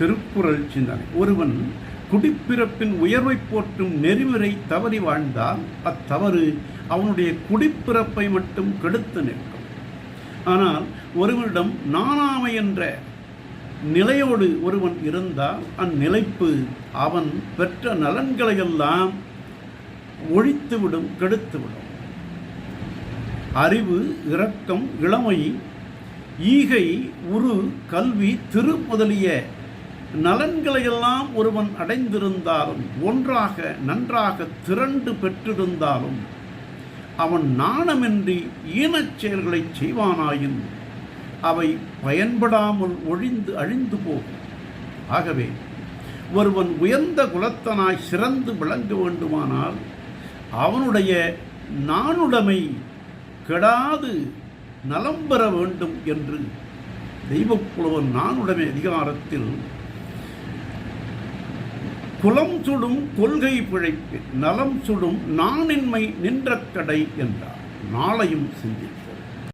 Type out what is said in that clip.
திருக்குறள் சிந்தனை. ஒருவன் குடிப்பிறப்பின் உயர்வை போற்றும் நெறிமுறை தவறி வாழ்ந்தால் அத்தவறு அவனுடைய குடிப்பிறப்பை மட்டும் கெடுத்து நிற்கும். ஆனால் ஒருவனிடம் நாணாமை என்ற நிலையோடு ஒருவன் இருந்தால் அந்நிலைப்பு அவன் பெற்ற நலன்களையெல்லாம் ஒழித்துவிடும் கெடுத்துவிடும். அறிவு இரக்கம் இளமை ஈகை உரு கல்வி திரு முதலிய நலன்களையெல்லாம் ஒருவன் அடைந்திருந்தாலும் ஒன்றாக நன்றாக திரண்டு பெற்றிருந்தாலும் அவன் நாணமின்றி ஈனச் செயல்களைச் செய்வானாயின் அவை பயன்படாமல் ஒழிந்து அழிந்து போகும். ஆகவே ஒருவன் உயர்ந்த குலத்தனாய் சிறந்து விளங்க வேண்டுமானால் அவனுடைய நாணுடைமை கெடாது நலம் பெற வேண்டும் என்று தெய்வப்புலவன் நானுடைமை அதிகாரத்தில் குலம் சுடும் கொள்கை பிழைப்பு நலம் சுடும் நானின்மை நின்ற கடை என்றார். நாளையும் சிந்திப்போம்.